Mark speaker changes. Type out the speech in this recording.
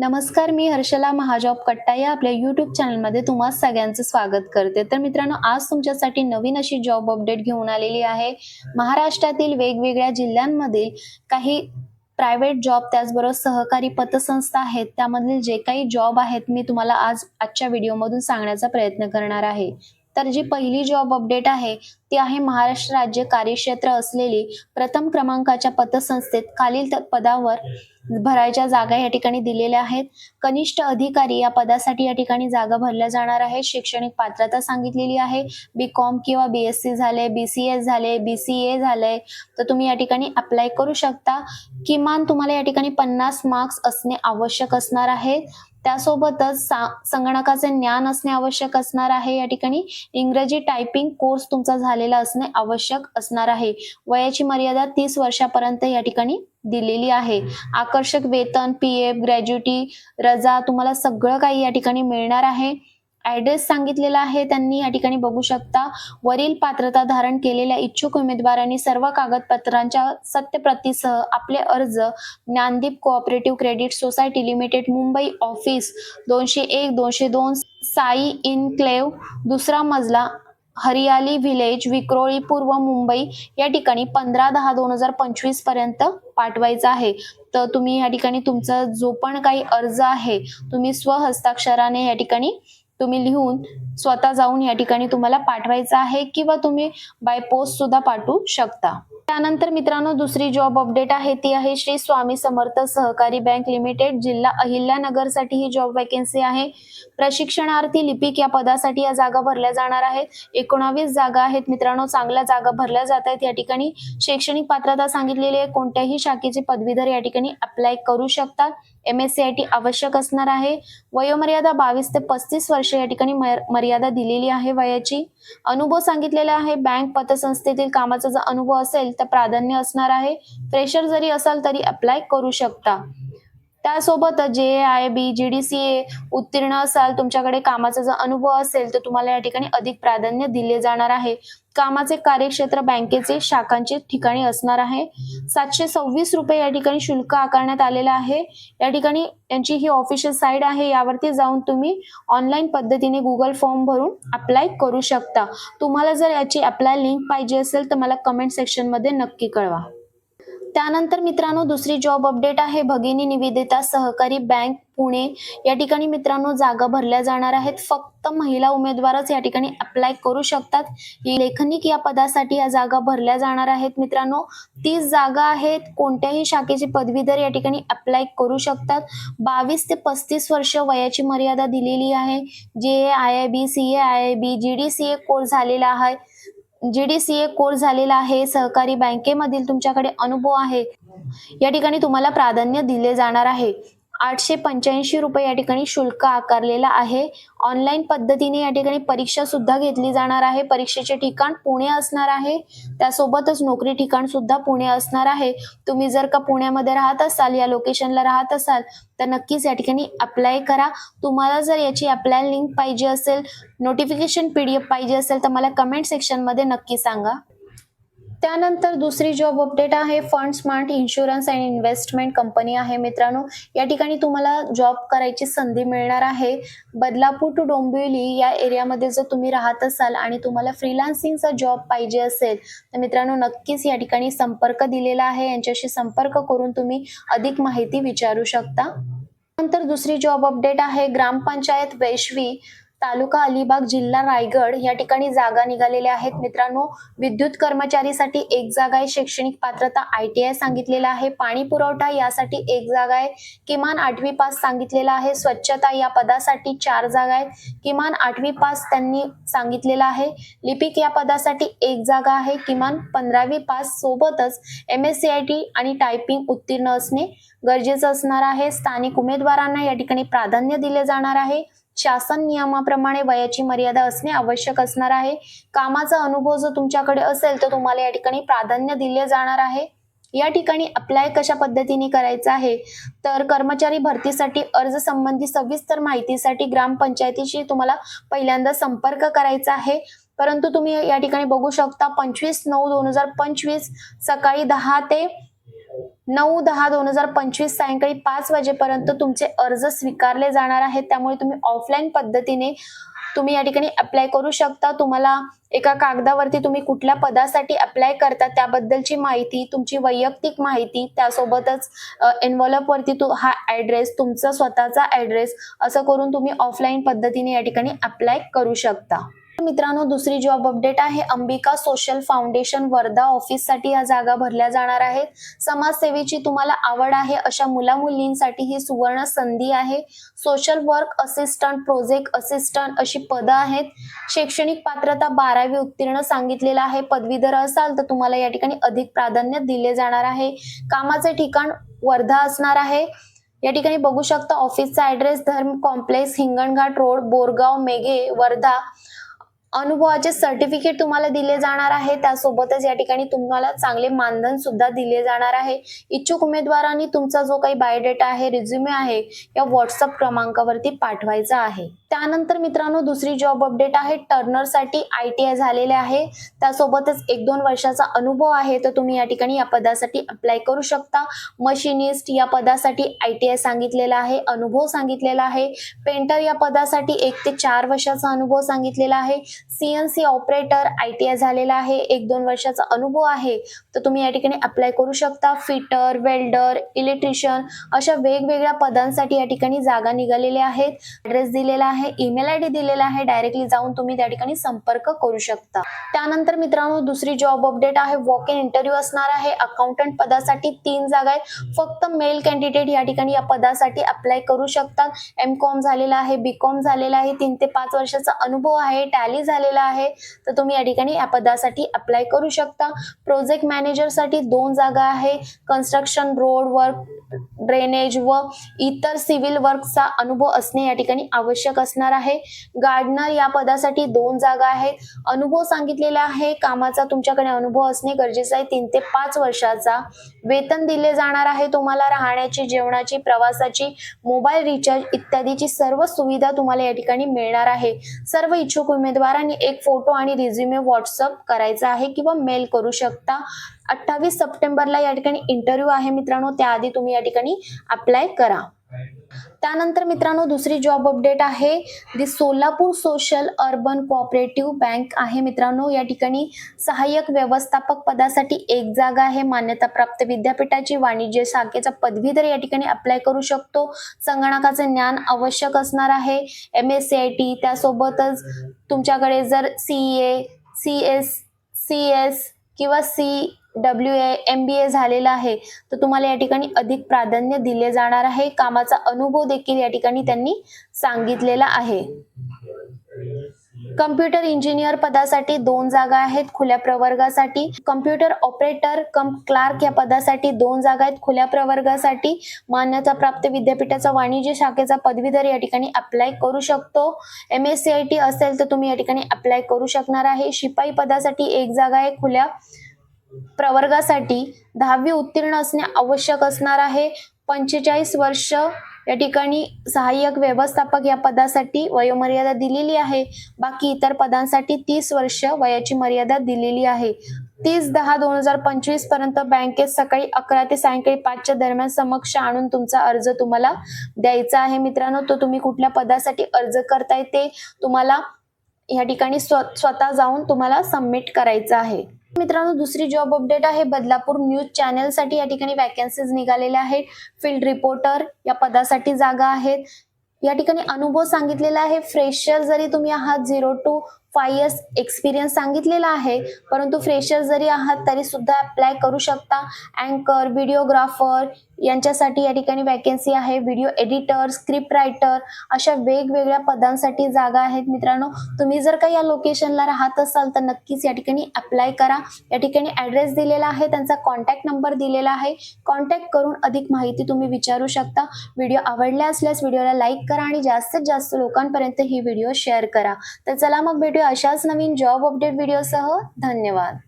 Speaker 1: नमस्कार मी हर्षला महाजॉब कट्टा या आपल्या यूट्यूब चॅनलमध्ये तुम्हा सगळ्यांचं स्वागत करते. तर मित्रांनो आज तुमच्यासाठी नवीन अशी जॉब अपडेट घेऊन आलेली आहे. महाराष्ट्रातील वेगवेगळ्या जिल्ह्यांमधील काही प्रायव्हेट जॉब त्याचबरोबर सहकारी पतसंस्था आहेत. त्यामधील जे काही जॉब आहेत मी तुम्हाला आज आजच्या व्हिडिओमधून सांगण्याचा प्रयत्न करणार आहे. तर जी पहिली जॉब अपडेट आहे ती आहे. महाराष्ट्र राज्य कार्यक्षेत्र असलेली प्रथम क्रमांकाच्या पतसंस्थेत खालील पदावर भरायच्या जागा या ठिकाणी दिलेल्या आहेत. कनिष्ठ अधिकारी या पदासाठी या ठिकाणी जागा भरल्या जाणार आहेत. शैक्षणिक पात्रता सांगितलेली आहे. बी कॉम किंवा बी एस सी झाले बी सी एस झाले बी सी ए झाले तर तुम्ही या ठिकाणी अप्लाय करू शकता. किमान तुम्हाला या ठिकाणी पन्नास मार्क्स असणे आवश्यक असणार आहे. त्यासोबतच सा- संगणकाचे ज्ञान असणे आवश्यक असणार आहे. या ठिकाणी इंग्रजी टायपिंग कोर्स तुमचा झाला झालेला असणे आवश्यक असणार आहे. वयाची मर्यादा तीस वर्षापर्यंत या ठिकाणी दिलेली आहे. आकर्षक वेतन पी एफ ग्रॅज्युटी रजा तुम्हाला सगळं काही या ठिकाणी मिळणार आहे. ऍड्रेस सांगितलेला आहे. त्यांनी या ठिकाणी बघू शकता. वरील पात्रता धारण केलेल्या इच्छुक उमेदवारांनी सर्व कागदपत्रांच्या सत्यप्रतीसह आपले अर्ज Dnyandeep cooperative credit society limited Mumbai office दोनशे एक दोनशे दोन साई इनक्लेव दुसरा मजला हरियाली व्हिलेज विक्रोळी पूर्व मुंबई या ठिकाणी पंधरा दहा दोन हजार पंचवीसपर्यंत पाठवायचा आहे. तर तुम्ही या ठिकाणी तुमचा जो पण काही अर्ज आहे तुम्ही स्वहस्ताक्षराने या ठिकाणी तुम्ही लिहून स्वतः जाऊन या ठिकाणी तुम्हाला पाठवायचं आहे किंवा तुम्ही बाय पोस्ट सुद्धा पाठवू शकता. त्यानंतर मित्रांनो दुसरी जॉब अपडेट आहे ती आहे श्री स्वामी समर्थ सहकारी बँक लिमिटेड जिल्हा अहिल्यानगरसाठी ही जॉब वॅकन्सी आहे. प्रशिक्षणार्थी लिपिक या पदासाठी या जागा भरल्या जाणार आहेत. एकोणावीस जागा आहेत मित्रांनो चांगल्या जागा भरल्या जात आहेत या ठिकाणी. शैक्षणिक पात्रता सांगितलेली आहे कोणत्याही शाखेचे पदवीधर या ठिकाणी अप्लाय करू शकतात. M S C I T आवश्यक असणार आहे. वयोमर्यादा बावीस ते पस्तीस वर्ष या ठिकाणी मर्यादा दिलेली आहे वयाची. अनुभव सांगितलेला आहे बँक पतसंस्थेतील कामाचा जर अनुभव असेल तर प्राधान्य असणार आहे. फ्रेशर जरी असाल तरी अप्लाय करू शकता. त्यासोबत J I B G D C A उत्तीर्ण असाल तुमच्याकडे कामाचा जर अनुभव असेल तर तुम्हाला या ठिकाणी अधिक प्राधान्य दिले जाणार आहे. कामाचे कार्यक्षेत्र बँकेचे शाखांचे ठिकाणी असणार आहे. सातशे सव्वीस रुपये या ठिकाणी शुल्क आकारण्यात आलेलं आहे. या ठिकाणी यांची ही ऑफिशियल साईट आहे. यावरती जाऊन तुम्ही ऑनलाईन पद्धतीने गुगल फॉर्म भरून अप्लाय करू शकता. तुम्हाला जर याची अप्लाय लिंक पाहिजे असेल तर मला कमेंट सेक्शनमध्ये नक्की कळवा. त्यानंतर मित्रांनो दुसरी जॉब अपडेट आहे. भगिनी निवेदिता सहकारी बँक पुणे. या ठिकाणी मित्रांनो जागा भरल्या जाणार आहेत. फक्त महिला उमेदवारच या ठिकाणी अप्लाय करू शकतात. लेखनिक या पदासाठी या जागा भरल्या जाणार आहेत. मित्रांनो तीस जागा आहेत. कोणत्याही शाखेचे पदवीधर या ठिकाणी अप्लाय करू शकतात. बावीस ते पस्तीस वर्ष वयाची मर्यादा दिलेली आहे. J I I B C A I I B G D C A course झालेला आहे. G D C A course झालेला आहे सहकारी बँकेमधील तुमच्याकडे अनुभव आहे. या ठिकाणी तुम्हाला प्राधान्य दिले जाणार आहे. आठशे पंच्याऐंशी रुपये या ठिकाणी शुल्क आकारलेलं आहे. ऑनलाईन पद्धतीने या ठिकाणी परीक्षा सुद्धा घेतली जाणार आहे. परीक्षेचे ठिकाण पुणे असणार आहे. त्यासोबतच नोकरी ठिकाण सुद्धा पुणे असणार आहे. तुम्ही जर का पुण्यामध्ये राहत असाल या लोकेशनला राहत असाल तर नक्कीच या ठिकाणी अप्लाय करा. तुम्हाला जर याची अप्लाय लिंक पाहिजे असेल नोटिफिकेशन पीडीएफ पाहिजे असेल तर मला कमेंट सेक्शनमध्ये नक्की सांगा. त्यानंतर दुसरी जॉब अपडेट आहे. Fund smart insurance and investment company आहे मित्रांनो. या ठिकाणी तुम्हाला जॉब करायची संधी मिळणार आहे. बदलापूर टू डोंबिवली या एरियामध्ये जर तुम्ही राहत असाल आणि तुम्हाला फ्रीलान्सिंगचा जॉब पाहिजे असेल तर मित्रांनो नक्कीच या ठिकाणी संपर्क दिलेला आहे. यांच्याशी संपर्क करून तुम्ही अधिक माहिती विचारू शकता. नंतर दुसरी जॉब अपडेट आहे. ग्रामपंचायत वैश्वी तालुका अलिबाग जिल्हा रायगड या ठिकाणी जागा निघालेल्या आहेत. मित्रांनो विद्युत कर्मचारीसाठी एक जागा आहे. शैक्षणिक पात्रता आय टी आय सांगितलेला आहे. पाणी पुरवठा यासाठी एक जागा आहे. किमान आठवी पास सांगितलेला आहे. स्वच्छता या पदासाठी चार जागा आहेत. किमान आठवी पास त्यांनी सांगितलेला आहे. लिपिक या पदासाठी एक जागा आहे. किमान पंधरावी पास सोबतच M S C I T आणि टायपिंग उत्तीर्ण असणे गरजेचं असणार आहे. स्थानिक उमेदवारांना या ठिकाणी प्राधान्य दिले जाणार आहे. शासन नियमाप्रमाणे वयाची मर्यादा असणे आवश्यक असणार आहे. कामाचा अनुभव जर तुमच्याकडे असेल तर तुम्हाला या ठिकाणी प्राधान्य दिले जाणार आहे. या ठिकाणी अप्लाय कशा पद्धतीने करायचं आहे? तर कर्मचारी भरतीसाठी अर्ज संबंधी सविस्तर माहितीसाठी ग्रामपंचायतीशी तुम्हाला पहिल्यांदा संपर्क करायचा आहे. परंतु तुम्ही या ठिकाणी बघू शकता पंचवीस नऊ दोन हजार पंचवीस सकाळी दहा ते नऊ दहा दोन हजार पंचवीस सायंकाळी पाच वाजेपर्यंत तुमचे अर्ज स्वीकारले जाणार आहेत. त्यामुळे तुम्ही ऑफलाईन पद्धतीने तुम्ही या ठिकाणी अप्लाय करू शकता. तुम्हाला एका कागदावरती तुम्ही कुठल्या पदासाठी अप्लाय करता त्याबद्दलची माहिती तुमची वैयक्तिक माहिती त्यासोबतच एनव्हलपवरती तू हा ऍड्रेस तुमचा स्वतःचा ऍड्रेस असं करून तुम्ही ऑफलाईन पद्धतीने या ठिकाणी अप्लाय करू शकता. मित्रांनो दुसरी जॉब अपडेट आहे. अंबिका सोशल फाउंडेशन वर्धा ऑफिससाठी या जागा भरल्या जाणार आहेत. समाजसेवेची तुम्हाला आवड आहे अशा मुला मुलींसाठी ही सुवर्ण संधी आहे. Social work assistant project assistant अशी पदं आहेत. शैक्षणिक पात्रता बारावी उत्तीर्ण सांगितलेलं आहे. पदवीधर असाल तर तुम्हाला या ठिकाणी अधिक प्राधान्य दिले जाणार आहे. कामाचे ठिकाण वर्धा असणार आहे. या ठिकाणी बघू शकता ऑफिसचा address Dharam complex Hinganghat road Borgaon Meghe Wardha. अनुभवाचे सर्टिफिकेट तुम्हाला दिले जाणार आहे. त्यासोबतच या ठिकाणी तुम्हाला चांगले मानधन सुद्धा दिले जाणार आहे. इच्छुक उमेदवारांनी तुमचा जो काही बायोडेटा आहे रिझ्युमे आहे या व्हॉट्सअप क्रमांकावरती पाठवायचा आहे. त्यानंतर मित्रांनो दुसरी जॉब अपडेट आहे. टर्नरसाठी आय टी आय झालेले आहे. त्यासोबतच एक दोन वर्षाचा अनुभव आहे. तर तुम्ही या ठिकाणी या पदासाठी अप्लाय करू शकता. मशिनिस्ट या पदासाठी आय टी आय सांगितलेला आहे. अनुभव सांगितलेला आहे. पेंटर या पदासाठी एक ते चार वर्षाचा अनुभव सांगितलेला आहे. CNC operator I T I झालेला आहे. एक दोन वर्षाचा अनुभव आहे. तर तुम्ही या ठिकाणी अप्लाय करू शकता. फिटर वेल्डर इलेक्ट्रिशियन अशा वेगवेगळ्या पदांसाठी या ठिकाणी जागा निघालेल्या आहेत. ॲड्रेस दिलेला आहे. ईमेल आय डी दिलेला आहे. डायरेक्टली जाऊन तुम्ही त्या ठिकाणी संपर्क करू शकता. त्यानंतर मित्रांनो दुसरी जॉब अपडेट आहे. वॉक इन इंटरव्ह्यू असणार आहे. अकाउंटंट पदासाठी तीन जागा आहेत. फक्त मेल कॅन्डिडेट या ठिकाणी या पदासाठी अप्लाय करू शकतात. एम कॉम झालेला आहे. बी कॉम झालेला आहे. तीन ते पाच वर्षाचा अनुभव आहे. टॅली झालेला आहे. तर तुम्ही या ठिकाणी या पदासाठी अप्लाय करू शकता. प्रोजेक्ट मॅनेजरसाठी दोन जागा आहे. कन्स्ट्रक्शन रोड वर्क ड्रेनेज व इतर सिव्हिल वर्कचा अनुभव असणे या ठिकाणी आवश्यक असणार आहे. गार्डनर या पदासाठी दोन जागा आहेत. अनुभव सांगितलेला आहे. कामाचा तुमच्याकडे अनुभव असणे गरजेचं आहे. तीन ते पाच वर्षाचा वेतन दिले जाणार आहे. तुम्हाला राहण्याची जेवणाची प्रवासाची मोबाईल रिचार्ज इत्यादीची सर्व सुविधा तुम्हाला या ठिकाणी मिळणार आहे. सर्व इच्छुक उमेदवारांनी एक फोटो आणि रिझ्युमे व्हॉट्सअप करायचा आहे किंवा मेल करू शकता. अठ्ठावीस सप्टेंबरला या ठिकाणी इंटरव्ह्यू आहे मित्रांनो. त्याआधी तुम्ही या ठिकाणी अप्लाय करा. त्यानंतर मित्रांनो दुसरी जॉब अपडेट आहे. The Solapur social urban cooperative bank आहे मित्रांनो. या ठिकाणी सहाय्यक व्यवस्थापक पदासाठी एक जागा आहे. मान्यताप्राप्त विद्यापीठाची वाणिज्य शाखेचा पदवीधर या ठिकाणी अप्लाय करू शकतो. संगणकाचे ज्ञान आवश्यक असणार आहे. M S C I T त्यासोबतच तुमच्याकडे जर C A C S C S किंवा C W A M B A झालेला आहे तर तुम्हाला या ठिकाणी अधिक प्राधान्य दिले जाणार आहे. कामाचा अनुभव देखील या ठिकाणी त्यांनी सांगितलेला आहे. कम्प्युटर इंजिनियर पदासाठी दोन जागा आहेत खुल्या प्रवर्गासाठी. कम्प्युटर ऑपरेटर कम क्लार्क या पदासाठी दोन जागा आहेत खुल्या प्रवर्गासाठी. मान्यता प्राप्त विद्यापीठाचा वाणिज्य शाखेचा पदवीधर या ठिकाणी अप्लाय करू शकतो. M S C I T असेल तर तुम्ही या ठिकाणी अप्लाय करू शकणार आहे. शिपाई पदासाठी एक जागा आहे खुल्या प्रवर्गासाठी. दहावी उत्तीर्ण असणे आवश्यक असणार आहे. पंचेचाळीस वर्ष या ठिकाणी सहाय्यक व्यवस्थापक या पदासाठी वयोमर्यादा दिलेली आहे. बाकी इतर पदांसाठी तीस वर्ष वयाची मर्यादा दिलेली आहे. तीस दहा दोन हजार पंचवीसपर्यंत बँकेत सकाळी अकरा ते सायंकाळी पाचच्या दरम्यान समक्ष आणून तुमचा अर्ज तुम्हाला द्यायचा आहे. मित्रांनो तो तुम्ही कुठल्या पदासाठी अर्ज करताय ते तुम्हाला या ठिकाणी स्व स्वतः जाऊन तुम्हाला सबमिट करायचं आहे. मित्रांनो दुसरी जॉब अपडेट आहे बदलापूर न्यूज चॅनेलसाठी या ठिकाणी वॅकन्सीज निघालेल्या आहेत. फील्ड रिपोर्टर या पदासाठी जागा आहेत. या ठिकाणी अनुभव सांगितलेला आहे. फ्रेशर जरी तुम्ही आहात zero to five years experience सांगितलेला आहे. परंतु फ्रेशर जरी आहात तरी सुद्धा अप्लाय करू शकता. अँकर व्हिडिओग्राफर यांच्यासाठी या ठिकाणी वॅकन्सी आहे. व्हिडिओ एडिटर स्क्रिप्ट रायटर अशा वेगवेगळ्या पदांसाठी जागा आहेत. मित्रांनो तुम्ही जर का या लोकेशनला राहत असाल तर नक्कीच या ठिकाणी अप्लाय करा. या ठिकाणी ॲड्रेस दिलेला आहे. त्यांचा कॉन्टॅक्ट नंबर दिलेला आहे. कॉन्टॅक्ट करून अधिक माहिती तुम्ही विचारू शकता. व्हिडिओ आवडला असल्यास व्हिडिओला लाईक करा आणि जास्तीत जास्त लोकांपर्यंत ही व्हिडिओ शेअर करा. तर चला मग भेटू भेटूया अशाच नवीन जॉब अपडेट व्हिडिओसह धन्यवाद.